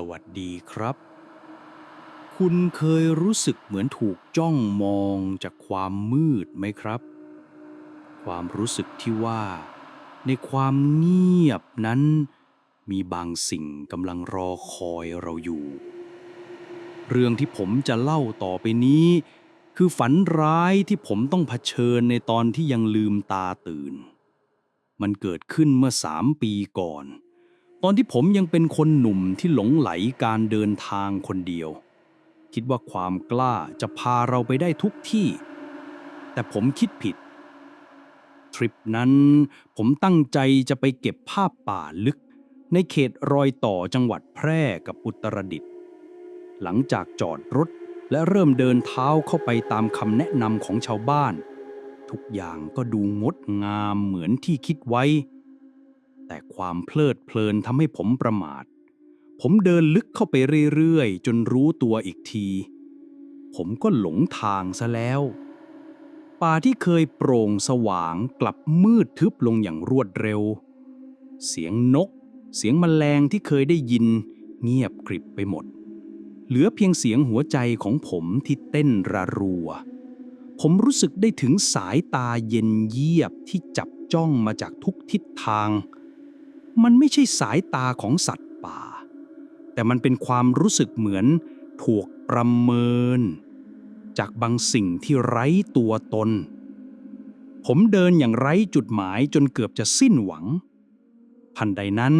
สวัสดีครับ คุณเคยรู้สึกเหมือนถูกจ้องมองจากความมืดไหมครับ ความรู้สึกที่ว่า ในความเงียบนั้น มีบางสิ่งกำลังรอคอยเราอยู่ เรื่องที่ผมจะเล่าต่อไปนี้ คือฝันร้ายที่ผมต้องเผชิญในตอนที่ยังลืมตาตื่น มันเกิดขึ้นเมื่อสามปีก่อน ตอนที่ผมยังเป็นคนหนุ่มที่หลงไหลการเดินทางคนเดียว คิดว่าความกล้าจะพาเราไปได้ทุกที่ แต่ผมคิดผิด ทริปนั้นผมตั้งใจจะไปเก็บภาพป่าลึก ในเขตรอยต่อจังหวัดแพร่กับอุตรดิตถ์หลังจากจอดรถและเริ่มเดินเท้าเข้าไปตามคำแนะนำของชาวบ้าน ทุกอย่างก็ดูงดงามเหมือนที่คิดไว้ แต่ความเพลิดเพลินทำให้ผมประมาท ผมเดินลึกเข้าไปเรื่อยๆ จนรู้ตัวอีกที ผมก็หลงทางซะแล้ว ป่าที่เคยโปร่งสว่างกลับมืดทึบลงอย่างรวดเร็ว เสียงนก เสียงแมลงที่เคยได้ยิน เงียบกริบไปหมด เหลือเพียงเสียงหัวใจของผมที่เต้นระรัว ผมรู้สึกได้ถึงสายตาเย็นเยียบที่จับจ้องมาจากทุกทิศทาง มันไม่ใช่สายตาของสัตว์ป่า แต่มันเป็นความรู้สึกเหมือนถูกประเมิน จากบางสิ่งที่ไร้ตัวตน ผมเดินอย่างไร้จุดหมายจนเกือบจะสิ้นหวังพันใดนั้น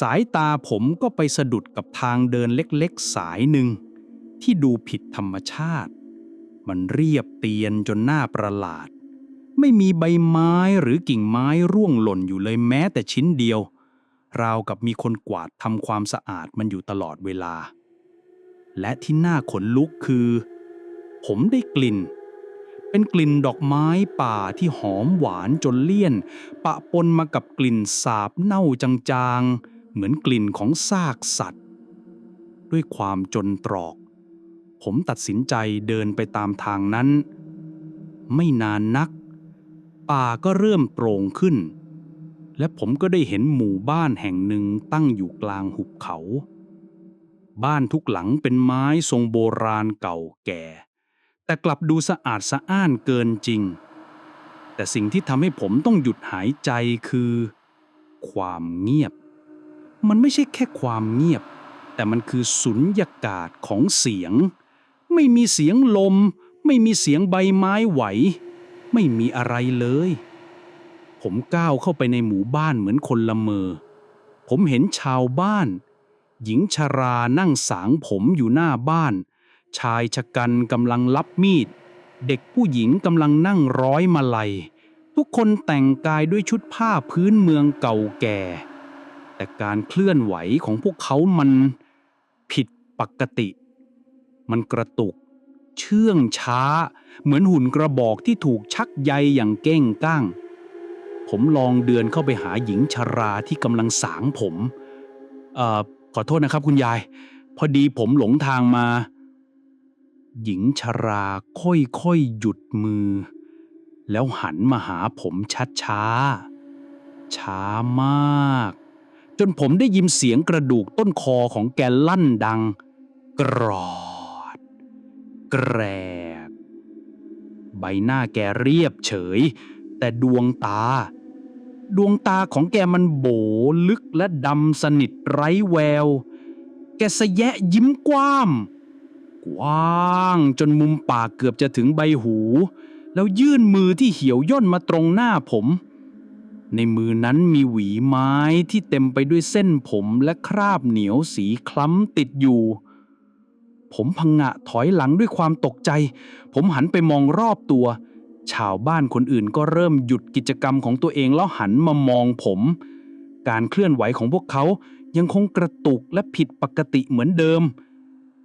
สายตาผมก็ไปสะดุดกับทางเดินเล็กๆสายหนึ่ง ที่ดูผิดธรรมชาติ มันเรียบเตียนจนน่าประหลาดไม่มีใบไม้หรือกิ่งไม้ร่วงหล่นอยู่เลยแม้แต่ชิ้นเดียว ราวกับมีคนกวาดทำความสะอาดมันอยู่ตลอดเวลา และที่น่าขนลุกคือ ผมได้กลิ่น เป็นกลิ่นดอกไม้ป่าที่หอมหวานจนเลี่ยน ปะปนมากับกลิ่นสาบเน่าจางๆ เหมือนกลิ่นของซากสัตว์ ด้วยความจนตรอก ผมตัดสินใจเดินไปตามทางนั้น ไม่นานนัก ป่าก็เริ่มโปร่งขึ้น และผมก็ได้เห็นหมู่บ้านแห่งหนึ่งตั้งอยู่กลางหุบเขา บ้านทุกหลังเป็นไม้ทรงโบราณเก่าแก่ แต่กลับดูสะอาดสะอ้านเกินจริง แต่สิ่งที่ทำให้ผมต้องหยุดหายใจคือ ความเงียบ มันไม่ใช่แค่ความเงียบ แต่มันคือสุญญากาศของเสียง ไม่มีเสียงลม ไม่มีเสียงใบไม้ไหว ไม่มีอะไรเลย ผมก้าวเข้าไปในหมู่บ้านเหมือนคนละเมอ ผมเห็นชาวบ้าน หญิงชรานั่งสางผมอยู่หน้าบ้าน ชายชะกันกำลังรับมีด เด็กผู้หญิงกำลังนั่งร้อยมาลัย ทุกคนแต่งกายด้วยชุดผ้าพื้นเมืองเก่าแก่ แต่การเคลื่อนไหวของพวกเขามันผิดปกติ มันกระตุก เชื่องช้า เหมือนหุ่นกระบอกที่ถูกชักใยอย่างเก้งก้าง ผมลองเดินเข้าไปหาหญิงชราที่กำลังสางผมอขอโทษนะครับคุณยาย พอดีผมหลงทางมา หญิงชราค่อยๆหยุดมือ แล้วหันมาหาผมช้าๆ ช้ามาก จนผมได้ยินเสียงกระดูกต้นคอของแกลั่นดัง กรอด แกรก ใบหน้าแกเรียบเฉยแต่ดวงตา ดวงตาของแกมันโบลึกและดำสนิทไร้แวว แกสะแยะยิ้มกว้าม กว้างจนมุมปากเกือบจะถึงใบหู แล้วยื่นมือที่เหี่ยวย่นมาตรงหน้าผม ในมือนั้นมีหวีไม้ที่เต็มไปด้วยเส้นผมและคราบเหนียวสีคล้ำติดอยู่ ผมพังงะถอยหลังด้วยความตกใจ ผมหันไปมองรอบตัว ชาวบ้านคนอื่นก็เริ่มหยุดกิจกรรมของตัวเองแล้วหันมามองผม การเคลื่อนไหวของพวกเขายังคงกระตุกและผิดปกติเหมือนเดิม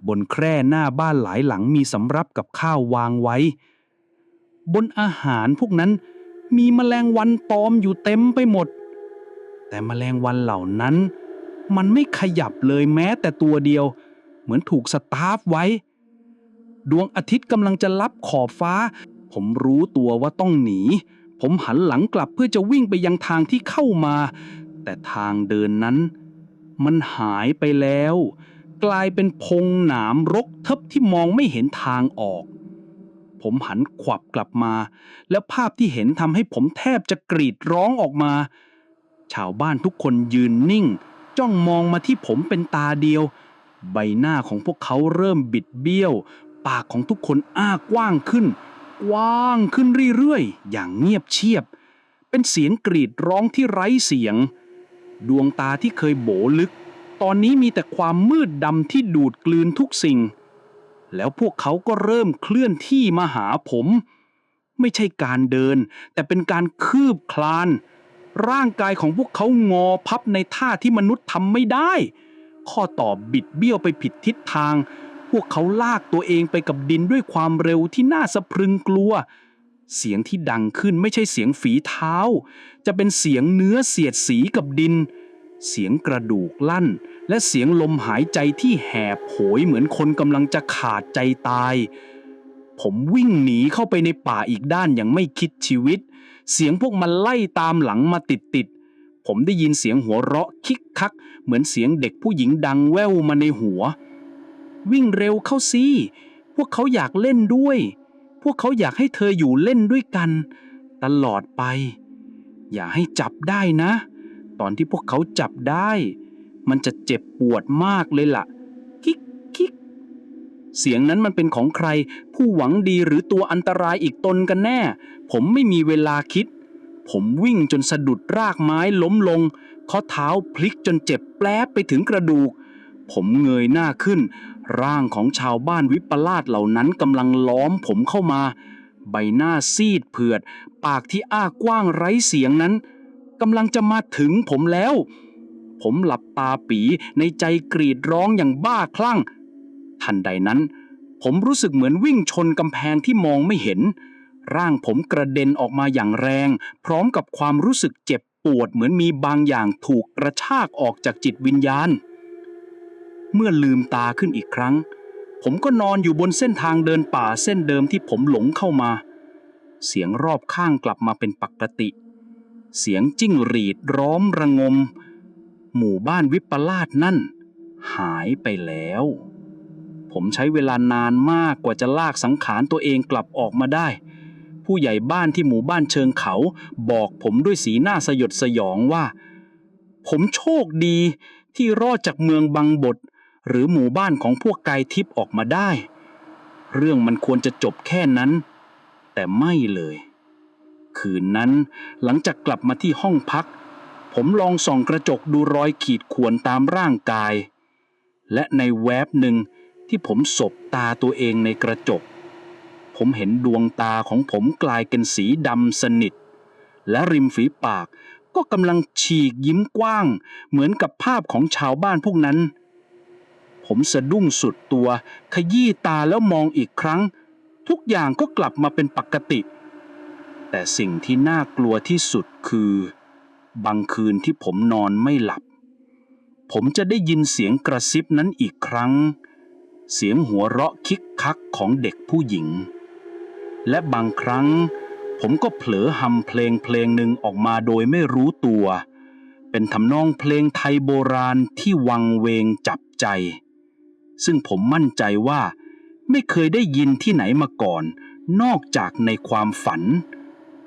บนแคร่หน้าบ้านหลายหลังมีสำรับกับข้าววางไว้ บนอาหารพวกนั้นมีแมลงวันตอมอยู่เต็มไปหมด แต่แมลงวันเหล่านั้น มันไม่ขยับเลยแม้แต่ตัวเดียว เหมือนถูกสตาร์ฟไว้ ดวงอาทิตย์กำลังจะลับขอบฟ้า ผมรู้ตัวว่าต้องหนี ผมหันหลังกลับเพื่อจะวิ่งไปยังทางที่เข้ามา แต่ทางเดินนั้น มันหายไปแล้ว กลายเป็นพงหนามรกทึบที่มองไม่เห็นทางออก ผมหันขวับกลับมา แล้วภาพที่เห็นทำให้ผมแทบจะกรีดร้องออกมา ชาวบ้านทุกคนยืนนิ่ง จ้องมองมาที่ผมเป็นตาเดียว ใบหน้าของพวกเขาเริ่มบิดเบี้ยว ปากของทุกคนอ้ากว้างขึ้น กว้างขึ้นเรื่อยๆ อย่างเงียบเชียบ เป็นเสียงกรีดร้องที่ไร้เสียง ดวงตาที่เคยโบลึก ตอนนี้มีแต่ความมืดดำที่ดูดกลืนทุกสิ่ง แล้วพวกเขาก็เริ่มเคลื่อนที่มาหาผม ไม่ใช่การเดิน แต่เป็นการคืบคลาน ร่างกายของพวกเขางอพับในท่าที่มนุษย์ทำไม่ได้ ข้อต่อบิดเบี้ยวไปผิดทิศทาง วกเขาลากตัวเองไปกับดินด้วยความเร็วที่น่าสะพรึงกลัว เสียงที่ดังขึ้นไม่ใช่เสียงฝีเท้า จะเป็นเสียงเนื้อเสียดสีกับดิน เสียงกระดูกลั่น และเสียงลมหายใจที่แหบโหยเหมือนคนกำลังจะขาดใจตาย ผมวิ่งหนีเข้าไปในป่าอีกด้านอย่างไม่คิดชีวิต เสียงพวกมันไล่ตามหลังมาติดติดผมได้ยินเสียงหัวเราะคิกคัก เหมือนเสียงเด็กผู้หญิงดังแว่วมาในหัว วิ่งเร็วเข้าสิพวกเขาอยากเล่นด้วย พวกเขาอยากให้เธออยู่เล่นด้วยกัน ตลอดไป อย่าให้จับได้นะ ตอนที่พวกเขาจับได้ มันจะเจ็บปวดมากเลยล่ะ คิกคิกเสียงนั้นมันเป็นของใคร ผู้หวังดีหรือตัวอันตรายอีกตนกันแน่ ผมไม่มีเวลาคิด ผมวิ่งจนสะดุดรากไม้ล้มลง ข้อเท้าพลิกจนเจ็บแปลบไปถึงกระดูก ผมเงยหน้าขึ้น ร่างของชาวบ้านวิปลาสเหล่านั้นกำลังล้อมผมเข้ามา ใบหน้าซีดเผือด ปากที่อ้ากว้างไร้เสียงนั้นกำลังจะมาถึงผมแล้ว ผมหลับตาปีในใจกรีดร้องอย่างบ้าคลั่ง ทันใดนั้น ผมรู้สึกเหมือนวิ่งชนกำแพงที่มองไม่เห็น ร่างผมกระเด็นออกมาอย่างแรง พร้อมกับความรู้สึกเจ็บปวดเหมือนมีบางอย่างถูกกระชากออกจากจิตวิญญาณ เมื่อลืมตาขึ้นอีกครั้ง ผมก็นอนอยู่บนเส้นทางเดินป่าเส้นเดิมที่ผมหลงเข้ามา เสียงรอบข้างกลับมาเป็นปกติ เสียงจิ้งหรีดร้อมระงม หมู่บ้านวิปลาสนั่น หายไปแล้ว ผมใช้เวลานานมากกว่าจะลากสังขารตัวเองกลับออกมาได้ ผู้ใหญ่บ้านที่หมู่บ้านเชิงเขา บอกผมด้วยสีหน้าสยดสยองว่า ผมโชคดีที่รอดจากเมืองบังบด หรือหมู่บ้านของพวกกายทิพย์ออกมาได้ เรื่องมันควรจะจบแค่นั้น แต่ไม่เลย คืนนั้นหลังจากกลับมาที่ห้องพัก ผมลองส่องกระจกดูรอยขีดข่วนตามร่างกาย และในแวบหนึ่งที่ผมสบตาตัวเองในกระจก ผมเห็นดวงตาของผมกลายเป็นสีดำสนิท และริมฝีปากก็กำลังฉีกยิ้มกว้าง เหมือนกับภาพของชาวบ้านพวกนั้น ผมสะดุ้งสุดตัว ขยี้ตาแล้วมองอีกครั้ง ทุกอย่างก็กลับมาเป็นปกติ แต่สิ่งที่น่ากลัวที่สุดคือ บางคืนที่ผมนอนไม่หลับ ผมจะได้ยินเสียงกระซิบนั้นอีกครั้ง เสียงหัวเราะคิกคักของเด็กผู้หญิง และบางครั้ง ผมก็เผลอหำเพลงเพลงหนึ่งออกมาโดยไม่รู้ตัวเป็นทำนองเพลงไทยโบราณที่วังเวงจับใจ ซึ่งผมมั่นใจว่า ไม่เคยได้ยินที่ไหนมาก่อน นอกจากในความฝัน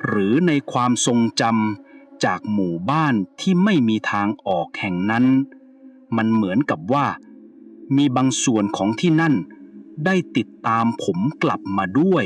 หรือในความทรงจำจากหมู่บ้านที่ไม่มีทางออกแห่งนั้น มันเหมือนกับว่า มีบางส่วนของที่นั่น ได้ติดตามผมกลับมาด้วย